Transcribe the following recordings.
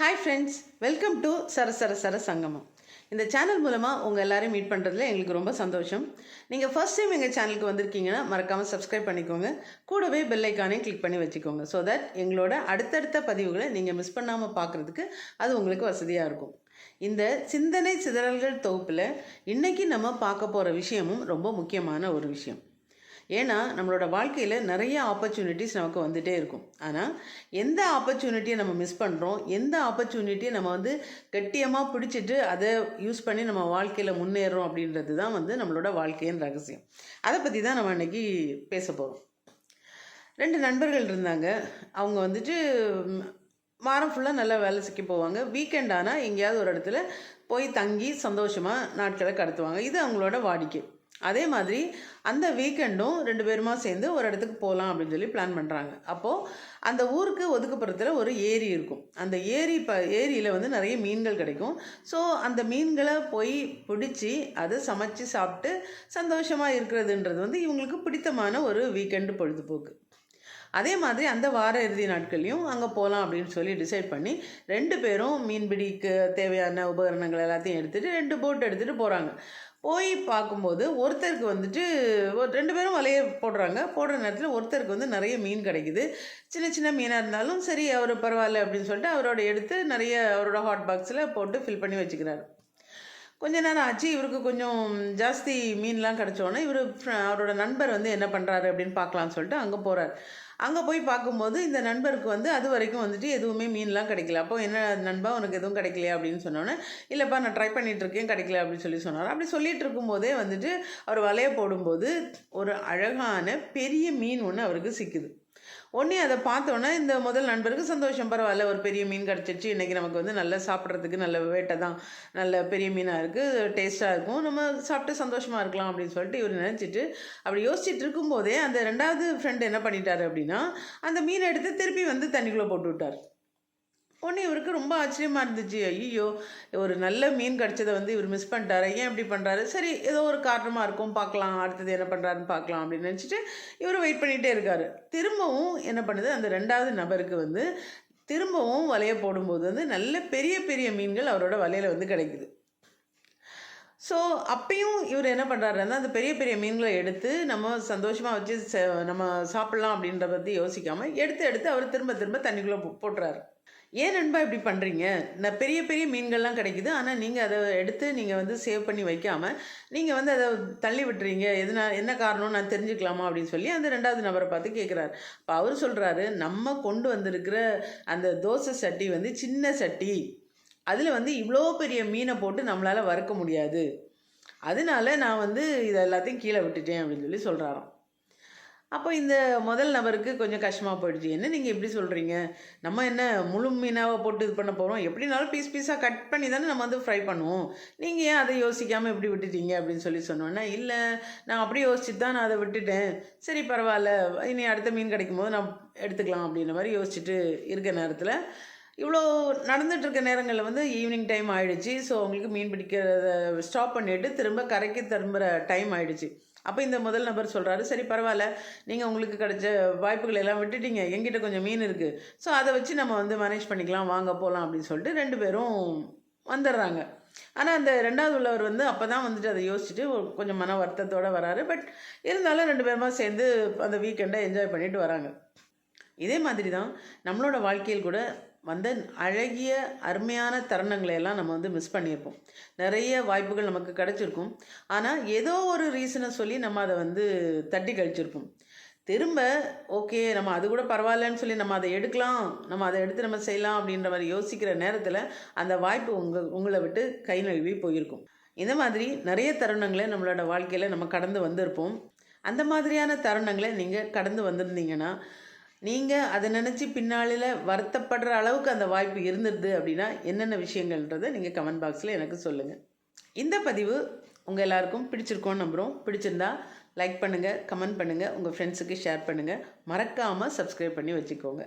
Hi friends welcome to சர சர சர சங்கமம் இந்த சேனல் மூலமாக உங்கள் எல்லாரையும் மீட் பண்ணுறதுல எங்களுக்கு ரொம்ப சந்தோஷம். நீங்கள் ஃபர்ஸ்ட் டைம் எங்கள் சேனலுக்கு வந்திருக்கீங்கன்னா மறக்காமல் சப்ஸ்கிரைப் பண்ணிக்கோங்க. கூடவே பெல் ஐக்கானே கிளிக் பண்ணி வச்சுக்கோங்க. ஸோ தட் எங்களோட அடுத்தடுத்த பதிவுகளை நீங்கள் மிஸ் பண்ணாமல் பார்க்குறதுக்கு அது உங்களுக்கு வசதியாக இருக்கும். இந்த சிந்தனை சிதறல்கள் தொகுப்பில் இன்றைக்கி நம்ம பார்க்க போகிற விஷயமும் ரொம்ப முக்கியமான ஒரு விஷயம். ஏன்னா நம்மளோட வாழ்க்கையில் நிறைய ஆப்பர்ச்சுனிட்டிஸ் நமக்கு வந்துகிட்டே இருக்கும். ஆனால் எந்த ஆப்பர்ச்சுனிட்டியை நம்ம மிஸ் பண்ணுறோம் எந்த ஆப்பர்ச்சுனிட்டியை நம்ம வந்து கட்டியமாக பிடிச்சிட்டு அதை யூஸ் பண்ணி நம்ம வாழ்க்கையில் முன்னேறோம் அப்படின்றது தான் வந்து நம்மளோட வாழ்க்கையின் ரகசியம். அதை பற்றி தான் நம்ம இன்றைக்கி பேச போகிறோம் ரெண்டு நண்பர்கள் இருந்தாங்க. அவங்க வந்துட்டு வாரம் ஃபுல்லாக நல்லா வேலை செய்ய போவாங்க. வீக்கெண்ட் ஆனால் எங்கேயாவது ஒரு இடத்துல போய் தங்கி சந்தோஷமாக நாட்களை கடத்துவாங்க. இது அவங்களோட வாடிக்கை. அதே மாதிரி அந்த வீக்கெண்டும் ரெண்டு பேருமா சேர்ந்து ஒரு இடத்துக்கு போகலாம் அப்படின்னு சொல்லி பிளான் பண்ணுறாங்க அப்போது அந்த ஊருக்கு ஒதுக்குப்புறத்தில் ஒரு ஏரி இருக்கும். அந்த ஏரி ப ஏரியில் வந்து நிறைய மீன்கள் கிடைக்கும். ஸோ அந்த மீன்களை போய் பிடிச்சி அதை சமைச்சு சாப்பிட்டு சந்தோஷமாக இருக்கிறதுன்றது வந்து இவங்களுக்கு பிடித்தமான ஒரு வீக்கெண்டு பொழுதுபோக்கு. அதே மாதிரி அந்த வார இறுதி நாட்கள்லையும் அங்கே போகலாம் அப்படின்னு சொல்லி டிசைட் பண்ணி ரெண்டு பேரும் மீன்பிடிக்கு தேவையான உபகரணங்கள் எல்லாத்தையும் எடுத்துகிட்டு ரெண்டு போட் எடுத்துகிட்டு போகிறாங்க போய் பார்க்கும்போது ஒருத்தருக்கு வந்துட்டு ஒரு ரெண்டு பேரும் வலையை போடுறாங்க. போடுற நேரத்தில் ஒருத்தருக்கு வந்து நிறைய மீன் கிடைக்குது. சின்ன சின்ன மீனாக இருந்தாலும் சரி அவர் பரவாயில்ல அப்படின்னு சொல்லிட்டு அவரோட எடுத்து நிறைய அவரோட ஹாட் பாக்ஸில் போட்டு ஃபில் பண்ணி வச்சுக்கிறாரு. கொஞ்ச நேரம் ஆச்சு இவருக்கு கொஞ்சம் ஜாஸ்தி மீன்லாம் கிடச்சோன்னே இவர் அவரோட நண்பர் வந்து என்ன பண்ணுறாரு அப்படின்னு பார்க்கலான்னு சொல்லிட்டு அங்கே போகிறார் அங்கே போய் பார்க்கும்போது இந்த நண்பருக்கு வந்து அது வரைக்கும் வந்துட்டு எதுவுமே மீன்லாம் கிடைக்கல. அப்போ என்ன நண்பா உனக்கு எதுவும் கிடைக்கலையா அப்படின்னு சொன்னோன்னே இல்லைப்பா நான் ட்ரை பண்ணிகிட்ருக்கேன் கிடைக்கல அப்படின்னு சொல்லி சொன்னார். அப்படி சொல்லிட்டு இருக்கும்போதே வந்துட்டு அவர் வலையை போடும்போது ஒரு அழகான பெரிய மீன் ஒன்று அவருக்கு சிக்குது. உடனே அதை பார்த்தோன்னே இந்த முதல் நண்பருக்கு சந்தோஷம். பரவாயில்ல ஒரு பெரிய மீன் கிடச்சிருச்சு. இன்றைக்கி நமக்கு வந்து நல்லா சாப்பிட்றதுக்கு நல்ல வேட்டை தான். நல்ல பெரிய மீனாக இருக்குது டேஸ்ட்டாக இருக்கும். நம்ம சாப்பிட்டு சந்தோஷமாக இருக்கலாம் அப்படின்னு சொல்லிட்டு இவர் நினச்சிட்டு அப்படி யோசிச்சுட்டு இருக்கும்போதே அந்த ரெண்டாவது ஃப்ரெண்டு என்ன பண்ணிட்டார் அப்படின்னா அந்த மீனை எடுத்து திருப்பி வந்து தண்ணிக்குள்ளே போட்டு விட்டார். உடனே இவருக்கு ரொம்ப ஆச்சரியமாக இருந்துச்சு. ஐயோ ஒரு நல்ல மீன் கிடச்சதை வந்து இவர் மிஸ் பண்ணிட்டாரு. ஏன் இப்படி பண்ணுறாரு சரி ஏதோ ஒரு காரணமாக இருக்கும். பார்க்கலாம் அடுத்தது என்ன பண்ணுறாருன்னு பார்க்கலாம் அப்படின்னு நினச்சிட்டு இவர் வெயிட் பண்ணிகிட்டே இருக்காரு. திரும்பவும் என்ன பண்ணுது? அந்த ரெண்டாவது நபருக்கு வந்து திரும்பவும் வலையை போடும்போது வந்து நல்ல பெரிய பெரிய மீன்கள் அவரோட வலையில் வந்து கிடைக்குது. ஸோ அப்பயும் இவர் என்ன பண்ணுறாருன்னா அந்த பெரிய பெரிய மீன்களை எடுத்து நம்ம சந்தோஷமாக வச்சு நம்ம சாப்பிட்லாம் அப்படின்ற பற்றி யோசிக்காமல் எடுத்து எடுத்து அவர் திரும்ப திரும்ப தண்ணிக்குள்ளே போ- போட்டுறாரு. ஏன் நண்பா இப்படி பண்ணுறீங்க நான் பெரிய பெரிய மீன்கள்லாம் கிடைக்குது. ஆனால் நீங்கள் அதை எடுத்து நீங்கள் வந்து சேவ் பண்ணி வைக்காமல் நீங்கள் வந்து அதை தள்ளி விட்டுறீங்க. எதுனா என்ன காரணம் நான் தெரிஞ்சுக்கலாமா அப்படின்னு சொல்லி அந்த ரெண்டாவது நபரை பார்த்து கேட்குறாரு இப்போ அவர் சொல்கிறாரு நம்ம கொண்டு வந்திருக்கிற அந்த தோசை சட்டி வந்து சின்ன சட்டி. அதில் வந்து இவ்வளோ பெரிய மீனை போட்டு நம்மளால் வறுக்க முடியாது. அதனால நான் வந்து இதை எல்லாத்தையும் கீழே விட்டுட்டேன் அப்படின்னு சொல்லி சொல்கிறாராம் அப்போ இந்த முதல் நபருக்கு கொஞ்சம் கஷ்டமாக போயிடுச்சு. என்ன நீங்கள் எப்படி சொல்கிறீங்க நம்ம என்ன முழு மீனாவை போட்டு இது பண்ண போகிறோம் எப்படினாலும் பீஸ் பீஸாக கட் பண்ணி தானே நம்ம வந்து ஃப்ரை பண்ணுவோம். நீங்கள் ஏன் அதை யோசிக்காமல் எப்படி விட்டுட்டீங்க அப்படின்னு சொல்லி சொன்னோன்னே இல்லை நான் அப்படியே யோசிச்சுட்டு தான் நான் அதை விட்டுட்டேன். சரி பரவாயில்ல. இனி அடுத்த மீன் கிடைக்கும் போது நான் எடுத்துக்கலாம் அப்படின்ற மாதிரி யோசிச்சுட்டு இருக்க நேரத்தில் இவ்வளோ நடந்துகிட்ருக்க நேரங்களில் வந்து ஈவினிங் டைம் ஆகிடுச்சி ஸோ அவங்களுக்கு மீன் பிடிக்கிறத ஸ்டாப் பண்ணிட்டு திரும்ப கரைக்கு திரும்புகிற டைம் ஆகிடுச்சி அப்போ இந்த முதல் நபர் சொல்கிறாரு சரி பரவாயில்ல. நீங்கள் உங்களுக்கு கிடைச்ச வாய்ப்புகள் எல்லாம் விட்டுட்டீங்க. எங்கிட்ட கொஞ்சம் மீன் இருக்குது ஸோ அதை வச்சு நம்ம வந்து மேனேஜ் பண்ணிக்கலாம். வாங்க போகலாம் அப்படின்னு சொல்லிட்டு ரெண்டு பேரும் வந்துடுறாங்க. ஆனால் அந்த ரெண்டாவது உள்ளவர் வந்து அப்போ தான் வந்துட்டு அதை யோசிச்சுட்டு கொஞ்சம் மன வருத்தத்தோடு வராரு. பட் இருந்தாலும் ரெண்டு பேருமா சேர்ந்து அந்த வீக்கெண்டை என்ஜாய் பண்ணிட்டு வராங்க. இதே மாதிரி தான் நம்மளோட வாழ்க்கையில் கூட வந்த அழகிய அருமையான தருணங்களை எல்லாம் நம்ம வந்து மிஸ் பண்ணியிருப்போம். நிறைய வாய்ப்புகள் நமக்கு கிடச்சிருக்கும். ஆனால் ஏதோ ஒரு ரீசனை சொல்லி நம்ம அதை வந்து தட்டி கழிச்சிருப்போம். திரும்ப ஓகே நம்ம அது கூட பரவாயில்லன்னு சொல்லி நம்ம அதை எடுக்கலாம் நம்ம அதை எடுத்து நம்ம செய்யலாம் அப்படின்ற மாதிரி யோசிக்கிற நேரத்தில் அந்த வாய்ப்பு உங்கள் உங்களை விட்டு கை நழுவி போயிருக்கும். இந்த மாதிரி நிறைய தருணங்களை நம்மளோட வாழ்க்கையில் நம்ம கடந்து வந்திருப்போம். அந்த மாதிரியான தருணங்களை நீங்கள் கடந்து வந்திருந்தீங்கன்னா நீங்கள் அதை நினச்சி பின்னாளில் வருத்தப்படுற அளவுக்கு அந்த வாய்ப்பு இருந்துருது அப்படின்னா என்னென்ன விஷயங்கள்ன்றதை நீங்கள் கமெண்ட் பாக்ஸில் எனக்கு சொல்லுங்கள் இந்த பதிவு உங்கள் எல்லாருக்கும் பிடிச்சிருக்கோன்னு நம்புகிறோம் பிடிச்சிருந்தா லைக் பண்ணுங்கள் கமெண்ட் பண்ணுங்கள் உங்கள் ஃப்ரெண்ட்ஸுக்கு ஷேர் பண்ணுங்கள் மறக்காமல் சப்ஸ்கிரைப் பண்ணி வச்சுக்கோங்க.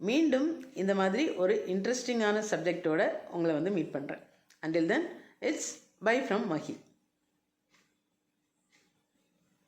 மீண்டும் இந்த மாதிரி ஒரு இன்ட்ரெஸ்டிங்கான சப்ஜெக்டோட உங்களை வந்து மீட் பண்ணுறேன் until then it's bye from Mahi